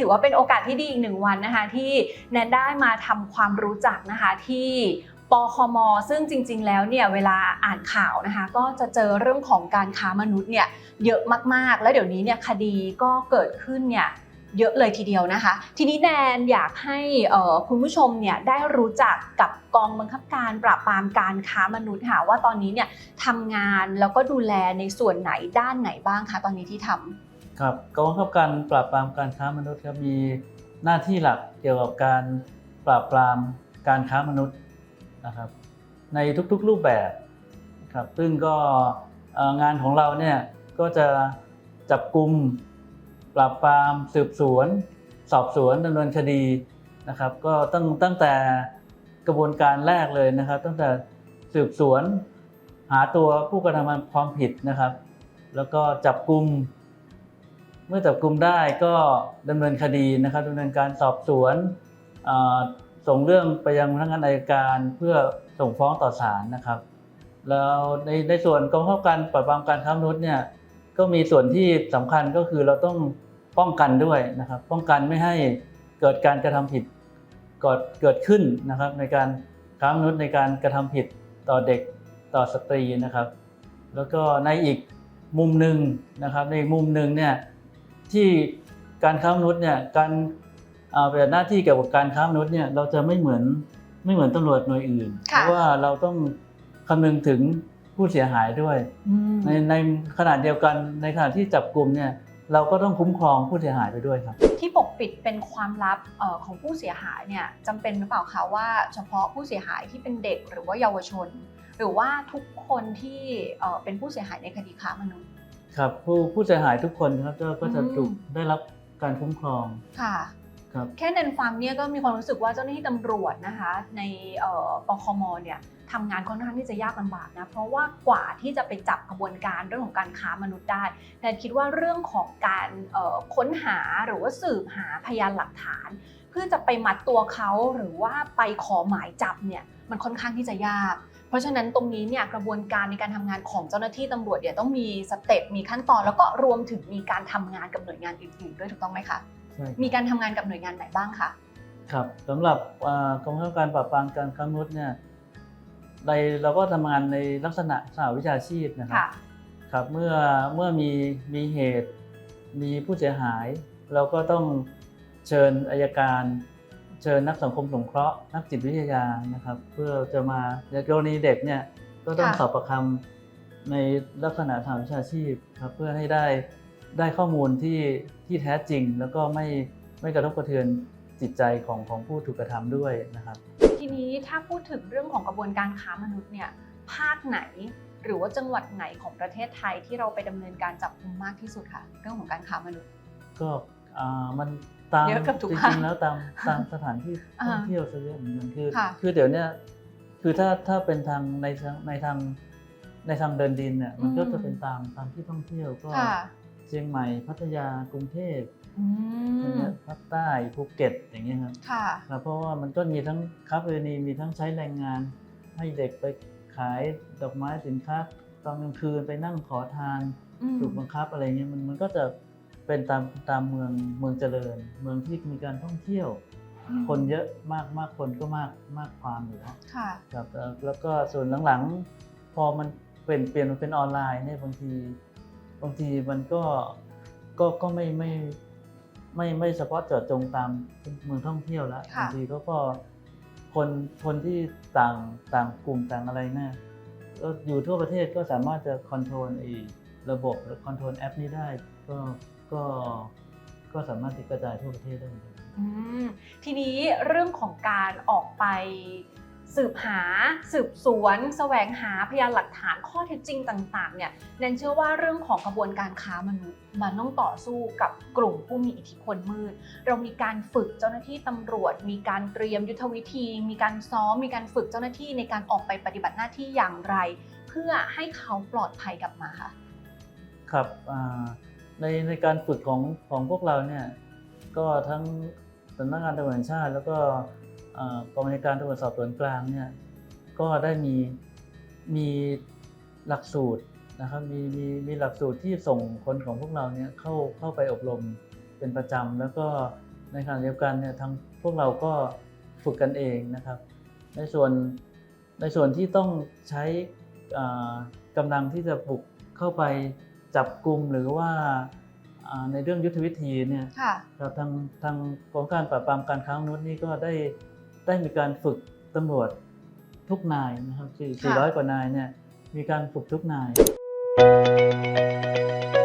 ถือว่าเป็นโอกาสที่ดีอีกหนึ่งวันนะคะ ที่แนนได้มาทำความรู้จักนะคะที่ปคม ซึ่งจริง ๆ แล้วเนี่ยเวลาอ่านข่าวนะคะ ก็จะเจอเรื่องของการค้ามนุษย์เนี่ยเยอะมากๆ แล้วเดี๋ยวนี้เนี่ยคดีก็เกิดขึ้นเนี่ยเยอะเลยทีเดียวนะคะ ทีนี้แนนอยากให้คุณผู้ชมเนี่ยได้รู้จักกับกองบังคับการปราบปรามการค้ามนุษย์ค่ะว่าตอนนี้เนี่ยทำงานแล้วก็ดูแลในส่วนไหนด้านไหนบ้างคะตอนนี้ที่ทำ ครับกองบังคับการปราบปรามการค้ามนุษย์ครับมีหน้าที่หลักเกี่ยวกับการปราบปรามการค้ามนุษย์นะครับ ในทุกๆรูปแบบครับซึ่งก็งานของเราเนี่ยก็จะจับกลุ่มปราบปรามสืบสวน สอบสวนดำเนินคดีนะครับ ก็ตั้งตั้งแต่กระบวนการแรกเลยนะครับ ตั้งแต่สืบสวนหาตัวผู้กระทำความผิดนะครับ แล้วก็จับกลุ่ม เมื่อจับกลุ่มได้ก็ดำเนินคดีนะครับดำเนินการสอบสวนส่งเรื่องไปยังพนักงานอัยการเพื่อส่งฟ้องต่อศาลนะครับ แล้วในในส่วนกองบังคับการปราบปรามการค้ามนุษย์เนี่ยก็มีส่วนที่สำคัญก็คือเราต้องป้องกันด้วยนะครับ ป้องกันไม่ให้เกิดการกระทำผิดเกิดเกิดขึ้นนะครับในการค้ามนุษย์ในการกระทำผิดต่อเด็กต่อสตรีนะครับ แล้วก็ในอีกมุมหนึ่งนะครับในอีกมุมหนึ่งเนี่ย ที่การค้ามนุษย์เนี่ยการเอาปฏิบัติหน้าที่เกี่ยวกับการค้ามนุษย์เนี่ยเราจะไม่เหมือนไม่เหมือนตำรวจหน่วยอื่น เพค่ะราะว่าเราต้องคำนึงถึงผู้เสียหายด้วย ในในขณะเดียวกันในขณะที่จับกลุ่มเนี่ยเราก็ต้องคุ้มครองผู้เสียหายไปด้วยครับ ที่ปกปิดเป็นความลับเอ่อของผู้เสียหายเนี่ยจำเป็นหรือเปล่าคะว่าเฉพาะผู้เสียหายที่เป็นเด็กหรือว่าเยาวชน หรือว่าทุกคนที่เอ่อเป็นผู้เสียหายในคดีค้ามนุษย์ ครับผู้ผู้เสียหายทุกคนครับก็ก็จะอืมถูกได้รับการคุ้มครองค่ะครับแค่เนนฟังเนี่ยก็มีความรู้สึกว่าเจ้าหน้าที่ตำรวจนะคะ ในเอ่อปคมเนี่ยทำงานค่อนข้างที่จะยากลำบากนะเพราะว่ากว่าที่จะไปจับกระบวนการเรื่องของการค้ามนุษย์ได้แนนคิดว่าเรื่องของการเอ่อค้นหาหรือว่าสืบหาพยานหลักฐาน เพื่อจะไปมัดตัวเขาหรือว่าไปขอหมายจับเนี่ยมันค่อนข้างที่จะยาก เพราะฉะนั้นตรงนี้เนี่ยกระบวนการในการทำงานของเจ้าหน้าที่ตำรวจเนี่ยต้องมีสเต็ปมีขั้นตอนแล้วก็รวมถึงมีการทำงานกับหน่วยงานอื่นๆด้วยถูกต้องไหมคะใช่มีการทำงานกับหน่วยงานไหนบ้างคะครับสำหรับอ่ากองบังคับการปราบปรามการค้ามนุษย์เนี่ยในเราก็ทำงานในลักษณะสหวิชาชีพนะครับค่ะครับเมื่อเมื่อมีมีเหตุมีผู้เสียหาย เราก็ต้องเชิญอายการ เชิญนักสังคมสงเคราะห์นักจิตวิทยานะครับ เพื่อจะมาในกรณีเด็กเนี่ยก็ต้องค่ะสอบประคำในลักษณะทางวิชาชีพครับเพื่อให้ได้ได้ข้อมูลที่ที่แท้จริง แล้วก็ไม่ไม่กระทบกระเทือนจิตใจของของผู้ถูกกระทำด้วยนะครับ ทีนี้ถ้าพูดถึงเรื่องของกระบวนการค้ามนุษย์เนี่ยภาคไหนหรือว่าจังหวัดไหนของประเทศไทยที่เราไปดำเนินการจับกุมมากที่สุดคะเรื่องของการค้ามนุษย์ ก็อ่ามัน ตามเยอะเกือบทุกจภาคริงๆแล้วตามตามสถานที่อ่าท่องเที่ยวซะเยอะเหมือนกันคือค่ะคือเดี๋ยวเนี้ยคือถ้าถ้าเป็นทางในทางในทางในทางเดินดินเนี่ยมันก็จะเป็นตามตามที่ท่องเที่ยวก็ค่ะเชียงใหม่พัทยากรุงเทพอืมภาคใต้ภูเก็ตอย่างเงี้ยครับค่ะครับเพราะว่ามันก็มีทั้งค้าประเวณีมีทั้งใช้แรงงาน ให้เด็กไปขายดอกไม้สินค้าตอนกลางคืนไปนั่งขอทานอืมถูกบังคับอะไรเงี้ยมันมันก็จะ เป็นตามตามเมืองเมืองเจริญ เมืองที่มีการท่องเที่ยว คนเยอะมากมากคนก็มากมากความอยู่แล้วค่ะครับเอ่อแล้วก็ส่วนหลังๆ พอมันเปลี่ยนเปลี่ยนมาเป็นออนไลน์เนี่ยบางทีบางทีมันก็ก็ก็ไม่ไม่ไม่ไม่เฉพาะเจาะจงตามเมืองท่องเที่ยวแล้วค่ะบางทีเขาก็คนคนที่ต่างต่างกลุ่มต่างอะไรเนี่ยก็อยู่ทั่วประเทศก็สามารถจะคอนโทรลไอ้ระบบหรือคอนโทรลแอปนี้ได้ก็ ก็ก็สามารถที่กระจายทั่วประเทศได้เหมือนกัน อืมทีนี้เรื่องของการออกไป สืบหา สืบสวนแสวงหาพยานหลักฐานข้อเท็จจริงต่างๆ เนี่ยแนนเชื่อว่าเรื่องของกระบวนการค้ามนุษย์ มันต้องต่อสู้กับกลุ่มผู้มีอิทธิพลมืด เรามีการฝึกเจ้าหน้าที่ตำรวจ มีการเตรียมยุทธวิธี มีการซ้อม มีการฝึกเจ้าหน้าที่ในการออกไปปฏิบัติหน้าที่อย่างไร เพื่อให้เขาปลอดภัยกลับมาค่ะ ครับอ่า ในในการฝึกของของพวกเราเนี่ยก็ทั้งสำนักงานตำรวจชาติ แล้วก็กองบัญชาการตำรวจสอบสวนกลางเนี่ยก็ได้มีมีหลักสูตรนะครับมีมีมีหลักสูตรที่ส่งคนของพวกเราเนี่ยเข้าเข้าไปอบรมเป็นประจำแล้วก็ในขณะเดียวกันเนี่ยทางพวกเราก็ฝึกกันเองนะครับ ในส่วนในส่วนที่ต้องใช้อ่ากำลังที่จะบุกเข้าไป จับกลุ่มหรือว่าอ่าในเรื่องยุทธวิธีเนี่ยค่ะครับทางทางกองการปราบปรามการค้ามนุษย์นี่ก็ได้ได้มีการฝึกตำรวจทุกนายนะครับสี่ค่ะ400 กว่านายเนี่ยมีการฝึกทุกนายค